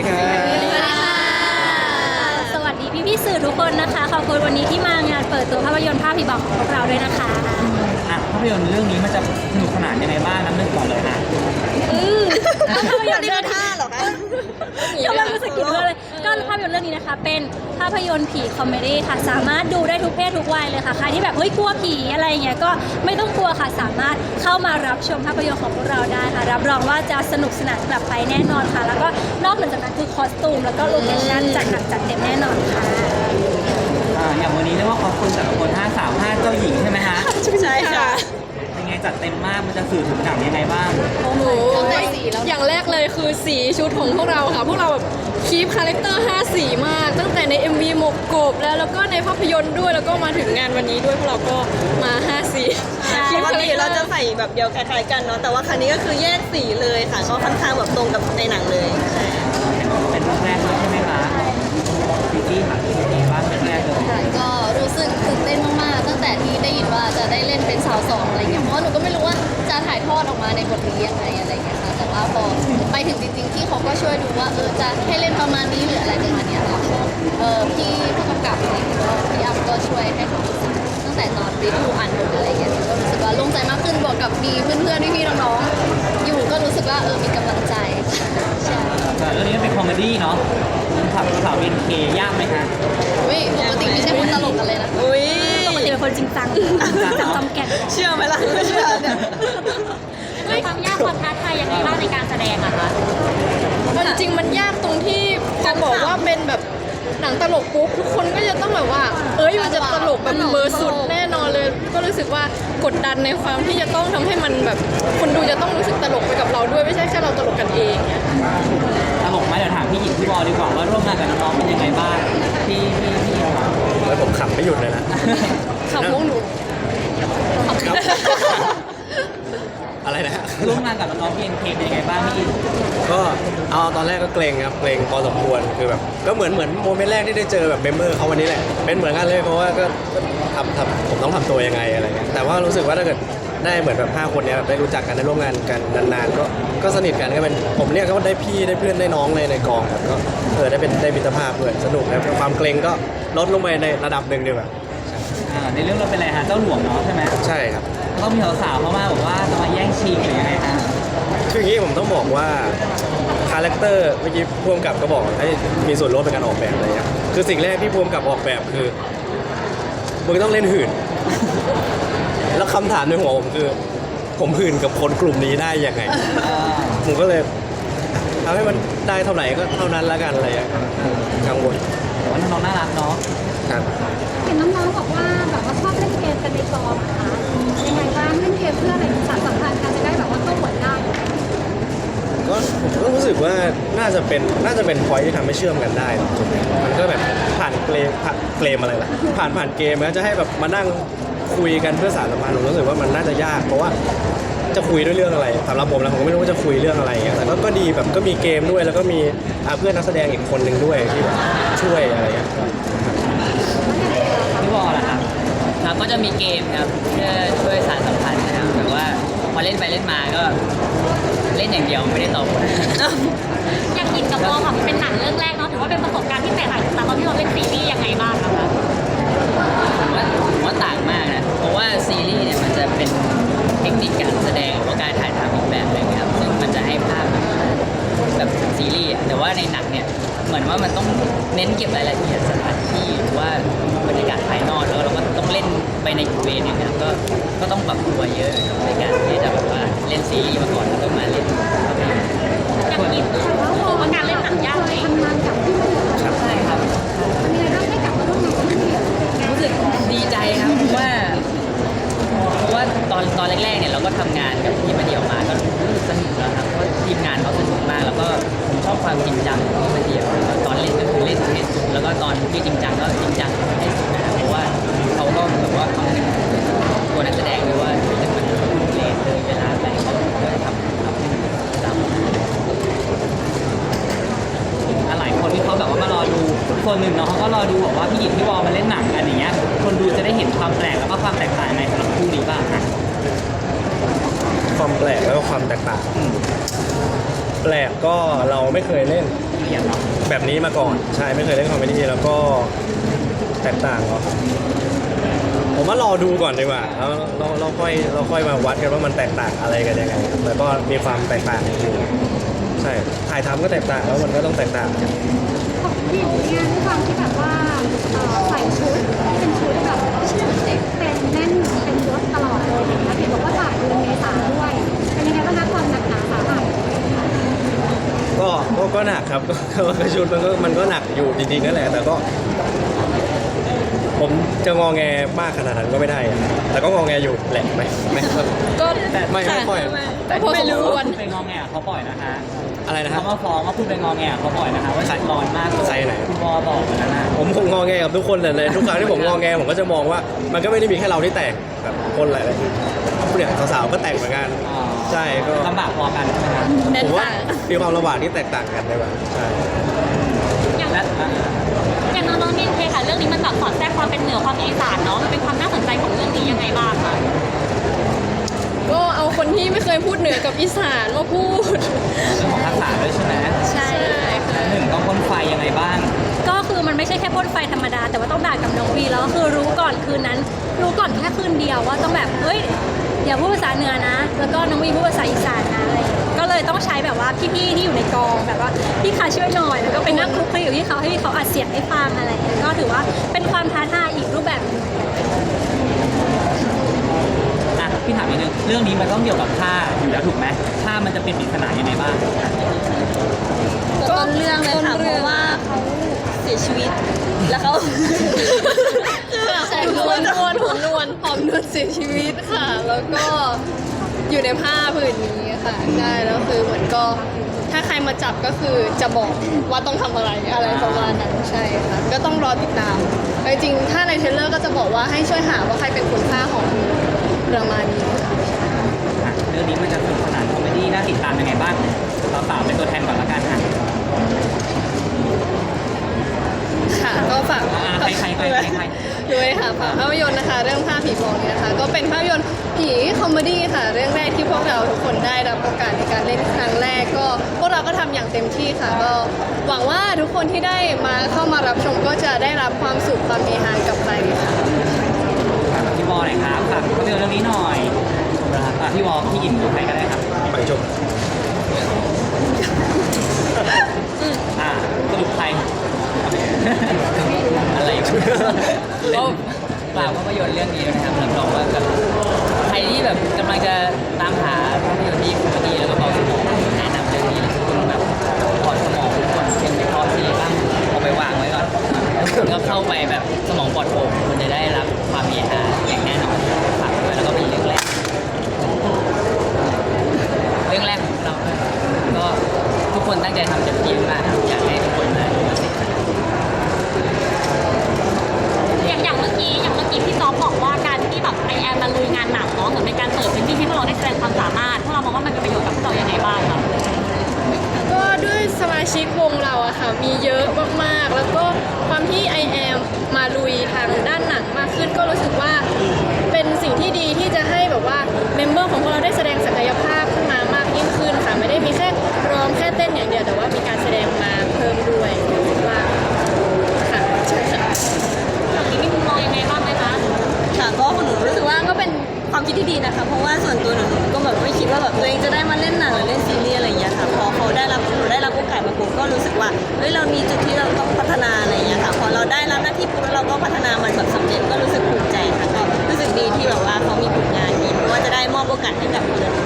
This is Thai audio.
ดีครับ สวัสดีพี่พี่ๆสื่อทุกคนนะคะ ขอบคุณวันนี้ที่มางานเปิดตัวภาพยนตร์ภาพผีบอกของพวกเราด้วยนะคะอะภาพยนตร์เรื่องนี้มันจะสนุกสนานยังไงบ้างน้ำหนึ่งก่อนเลยนะอือภาพยนตร์นี่เรื่คือองท่าเหรอคะกำลังรู้สึกกินเรื่องเลย ก็ภาพยนตร์เรื่องนี้นะคะ เป็นภาพยนตร์ผีคอมเมดี้ค่ะ สามารถดูได้ทุกเพศทุกวัยเลยค่ะ ใครที่แบบเฮ้ยกลัวผีอะไรอย่างเงี้ยก็ไม่ต้องกลัวค่ะ สามารถเข้ามารับชมภาพยนตร์ของพวกเราได้ค่ะ รับรองว่าจะสนุกสนานกลับไปแน่นอนค่ะ แล้วก็นอกเหนือจากนั้นคือคอสตูมแล้วก็โลเคชั่นจัดหนักจัดเต็มแน่นอนค่ะ อ่าอย่างวันนี้เรียกว่าขอบคุณแต่ละคน5 3 5เจ้าหญิงใช่ไหมฮะ ใช่ค่ะยังไง จัดเต็มมาก มันจะสื่อถึงหนังยังไงบ้าง โอ้โหอย่างแรกเลยคือสีชุดของพวกเราค่ะ พวกเราแบบคีปคาแรคเตอร์ 5 สีมาก ตั้งแต่ใน MV หมกกบแล้วแล้วก็ในภาพยนตร์ด้วยแล้วก็มาถึงงานวันนี้ด้วยพวกเราก็มา 5 สีปกติเราจะใส่แบบเดียวคล้ายๆกันเนาะแต่ว่าครั้งนี้ก็คือแยกสีเลยค่ะก็ค่อนข้างแบบตรงกับในหนังเลยใช่ ดออกมาในบทนี้ยังไงอะไรเงี้ยค่ะแต่ว่าพอไปถึงจริงๆที่เขาก็ช่วยดูว่าเออจะให้เล่นประมาณนี้หรืออะไรประมาณเนี้ยค่ะเออพี่ผู้กำกับอะไรเงี้ยก็พี่อัพก็ช่วยให้คำปรึกษาตั้งแต่ตอนรีวิวอ่านบทอะไรเงี้ยก็รู้สึกว่าโล่งใจมากขึ้นบวกกับมีเพื่อนๆพี่ๆน้องๆอยู่ก็รู้สึกว่าเออมีกำลังใจใช่แต่เรื่องนี้มันเป็นคอมเมดี้เนาะขับสาวเอ็นเคยากไหมคะอุ้ยปกติไม่ใช่คนตลกกันเลยนะอุ้ยปกติเป็นคนจริงจังจริงจังจำแก่นเชื่อไหมล่ะไม่เชื่อเนี่ย ยยังไงบ้างในการแสดงอะคะมันจริงๆมันยากตรงที่จะบอกว่าเป็นแบบหนังตลกปุ๊บทุกคนก็จะต้องแบบว่า เอ้ยมันจะตลกแบบเบอร์สุดแน่นอนเลย ก็รู้สึกว่ากดดันในความที่จะต้องทำให้มันแบบ คนดูจะต้องรู้สึกตลกไปกับเราด้วยไม่ใช่แค่เราตลกกันเองเนี่ยตลกไหมเดี๋ยวถามพี่หญิงพี่บอลดีกว่าว่าร่วมงานกับน้องๆเป็นยังไงบ้างพี่พี่พี่ครับแล้วผมขำไม่หยุดเลยนะขับพวกหนูครับ อะไรนะฮะร่วมงานกับน้องๆพี่เอ็นเคเป็นยังไงบ้างพี่อินก็เอาตอนแรกก็เกรงครับเกรงพอสมควรคือแบบก็เหมือนเหมือนโมเมนต์แรกที่ได้เจอแบบเมมเบอร์เขาวันนี้แหละเป็นเหมือนกันเลยเพราะว่าก็ก็ทำทำผมต้องทำตัวยังไงอะไรเงี้ยแต่ว่ารู้สึกว่าถ้าเกิดได้เหมือนแบบห้าคนเนี้ยแบบได้รู้จักกันได้ร่วมงานกันนานๆก็ก็สนิทกันก็เป็นผมเรียกก็ว่าได้พี่ได้เพื่อนได้น้องในในกองครับก็เออได้เป็นได้มิตรภาพด้วยสนุกนะความเกรงก็ลดลงไปในระดับหนึ่งดีกว่าอ่าในเรื่องเราเป็นอะไรฮะเจ้าหลวงเนาะใช่ไหม ใช่ครับแล้ว ก็มีสาวๆเข้ามาบอกว่าจะมาแย่งชิงหรือยังไงฮะคืออย่างนี้ผมต้องบอกว่าคาแรคเตอร์เมื่อกี้พ่วงกับก็บอกให้มีส่วนร่วมในการออกแบบอะไรเงี้ยคือสิ่งแรกที่พ่วงกับออกแบบคือมึงต้องเล่นหื่น แล้วคำถามในหัวผมคือ ผมหื่นกับคนกลุ่มนี้ได้ยังไงอ่าผมก็เลยทำให้มันได้เท่าไหร่ก็เท่านั้นละกันอะไรอย่างเงี้ยกังวลแต่ว่าน้องๆน่ารักเนาะครับ เห็นน้องๆบอกว่าแบบว่าชอบเล่นเกมกันในกองนะ เล่นเกมเพื่ออะไรสานสัมพันธ์กันจะได้แบบว่าเข้าหัวได้ก็ผมก็รู้สึกว่าน่าจะเป็นน่าจะเป็นพอยที่ทำให้เชื่อมกันได้จุดนี้มันก็แบบผ่านเกมผ่านเกมอะไรล่ะผ่านผ่านเกมแล้วจะให้แบบมานั่งคุยกันเพื่อสารสัมพันธ์ผมรู้สึกว่ามันน่าจะยาก เพราะว่าจะคุยด้วยเรื่องอะไรสำหรับผมแล้วผมก็ไม่รู้ว่าจะคุยเรื่องอะไรอย่างเงี้ยแต่ก็ก็ดีแบบก็มีเกมด้วยแล้วก็มีอ่าเพื่อนนักแสดงอีกคนหนึ่งด้วยที่แบบช่วยอะไรอย่างเงี้ย พี่บอลล่ะครับ ครับ ก็จะมีเกมครับเพื่อช่วยสารสัมพันธ์นะครับแต่ว่าพอเล่นไปเล่นมาก็เล่นอย่างเดียวไม่ได้ตอบอยากกินกับโบค่ะเป็นหนังเรื่องแรก อนตอนแรกๆเนี่ยเราก็ทำงานกับทีมมาเดียวมาก็สนุกแล้วครับเพราะทีมงานเขาสนุกมากแล้วก็ผมชอบความจริงจังของทีมมาเดียวตอนเล่นก็คือเล่นให้สุดแล้วก็ตอนที่จริงจังก็จริงจังให้สุดนะครับเพราะว่าเขาก็แบบว่าคำนึงถึงตัวนักแสดงด้วยว่าจะมันเลนเลยเวลาไรเขาก็จะทำทำให้ตามอะหลายคนที่เขาแบบว่ามารอดูคนหนึ่งเนาะเขาก็รอดูบอกว่าพี่หญิงพี่บอลมาเล่นหนังกันอย่างเงี้ยคนดูจะได้เห็นความแปลกแล้วก็ความแตกต่างในสำหรับคู่นี้บ้างนะ ความ แปลกก็เราไม่เคยเล่นแบบนี้มาก่อนใช่ไม่เคยเล่นคอมเมดี้แล้วก็แตกต่างเหรอผมว่ารอดูก่อนดีกว่าแล้วเราเราค่อยเราค่อยมาวัดกันว่ามันแตกต่างอะไรกันยังไงครับแต่ก็มีความแตกต่างอยู่ใช่ถ่ายทำก็แตกต่างแล้วมันก็ต้องแตกต่าง ของพี่เนี่ยด้วยความที่แบบว่าเอ่อใส่ ก็ก็ก็หนักครับก็ก็ชุดมันก็มันก็หนักอยู่จริงๆนั่นแหละแต่ก็ ผมจะงอแงมากขนาดนั้นก็ไม่ได้อะแต่ก็งอแงอยู่แหละไม่ไม่ก็ไม่ไม่ค่อยก็พอสมควรไปงอแงกับเขาบ่อยนะคะอะไรนะครัเขาบ มาฟ้องว่าพูดไปงอแงกับเขาบ่อยนะคะว่าใครร้อนมากเลยใครไหน คุณวอบอกนะนะผมคงงอแงกับทุกคนเลยเลยทุกครั้งที่ผมงอแงผมก็จะมองว่า มันก็ไม่ได้มีแค่เราที่แตกแบบคนหลายๆเนี่ยสาวๆก็แตกเหมือนกันอ๋อ ใช่ก็ลำบากพอกันใช่ไหมครับแน่นผมว่าต่างมีความลำบากที่แตกต่างกันเลยว่าใช่และอะอย่างน้องๆเมนเทค่ะ เรื่องนี้มันแบบสอดแทรกความเป็นเหนือความเป็นอีสานเนาะมันเป็นความน่าสนใจของเรื่องนี้ยังไงบ้างคะก็เอาคนที่ไม่เคยพูดเหนือกับอีสานมาพูด เรื่องของทักษะด้วยใช่ไหมใช่ค่ะหนึ่งต้องพ่นไฟยังไงบ้างก็คือมันไม่ใช่แค่พ่นไฟธรรมดา แต่ว่าต้องด่ากับน้องวีแล้วก็คือรู้ก่อนคืนนั้น รู้ก่อนแค่คืนเดียวว่าต้องแบบเฮ้ย อย่าพูดภาษาเหนือนะ แล้วก็น้องวีพูดภาษาอีสานนะอะไรอย่างเงี้ยก็เลยต้องใช้แบบว่าพี่ๆที่อยู่ในกองแบบว่าพี่คะช่วยหน่อย แล้วก็ไปนั่งคลุกคลีกับพี่เขาให้เขาอัดเสียงให้ฟังอะไรอย่างเงี้ยก็ถือว่าเป็นความท้าทายอีกรูปแบบหนึ่ง อะพี่ถามนิดนึงเรื่องนี้มันต้องเกี่ยวกับผ้าอยู่แล้วถูกไหมผ้ามันจะเป็นปริศนายังไงบ้างต้นเรื่องเลยค่ะต้นเพเรื่อง ราะว่าเขาเสียชีวิต แล้วเขาใช่นวนวลห อมนวลหอมนวลเสียชีวิตค่ะ แล้วก็อยู่ในผ้าผืนนี้ค่ะใช่แล้วคือเหมือนก็ ถ้าใครมาจับก็คือจะบอกว่าต้องทำอะไรอะไรประมาณนั้นใช่ค่ะก็ต้องรอติดตามแต่จริงๆถ้าในเทรลเลอร์ก็จะบอกว่าให้ช่วยหาว่าใครเป็นคนฆ่าหอมประมาณนี้ค่ะอะ เรื่องนี้มันจะสนุกสนานคอมเมดี้น่าติดตามยังไงบ้างเราสาวเป็นตัวแทนก่อนละกันค่ะค่ะก็ฝากอ่าใครใครใครใครใคร ด้วยค่ะฝากภาพยนตร์นะคะ เรื่องผ้าผีฟองนี้นะคะ ก็เป็นภาพยนตร์ผีคอมเมดี้ค่ะ เรื่องแรกที่พวกเราทุกคนได้รับโอกาสในการเล่นครั้งแรกก็ พวกเราก็ทำอย่างเต็มที่ค่ะ ก็หวังว่าทุกคนที่ได้มาเข้ามารับชมก็จะได้รับความสุขความเฮฮากลับไปค่ะ ฝากพี่วอหน่อยครับฝากภาพยนตร์เรื่องนี้หน่อยอะพี่วอพี่อิ่มหรือใครก็ได้ครับ ไปชมอ่าสรุปใคร อะไรก็ฝากภาพยนตร์เรื่องนี้ด้วยนะครับรับรองว่าแบบใครที่แบบกำลังจะตามหาภาพยนตร์ที่คอมเมดี้แล้วก็บาส ค่ะคะเพราะว่าส่วนตัวหนูหนูก็แบบไม่คิดว่าแบบตัวเองจะได้มาเล่นหนังหรือเล่นซีรีส์อะไรอย่างเงี้ยค่ะพอเขาได้รับหนูได้รับโอกาสมาปุ๊บก็รู้สึกว่าเฮ้ยเรามีจุดที่เราต้องพัฒนาอะไรอย่างเงี้ยค่ะพอเราได้รับหน้าที่ปุ๊บแล้วเราก็พัฒนามันแบบสำเร็จก็รู้สึกภูมิใจค่ะก็รู้สึกดีที่แบบว่าเขามีผลงานนี้เพราะว่าจะได้มอบโอกาสให้กับคนอื่น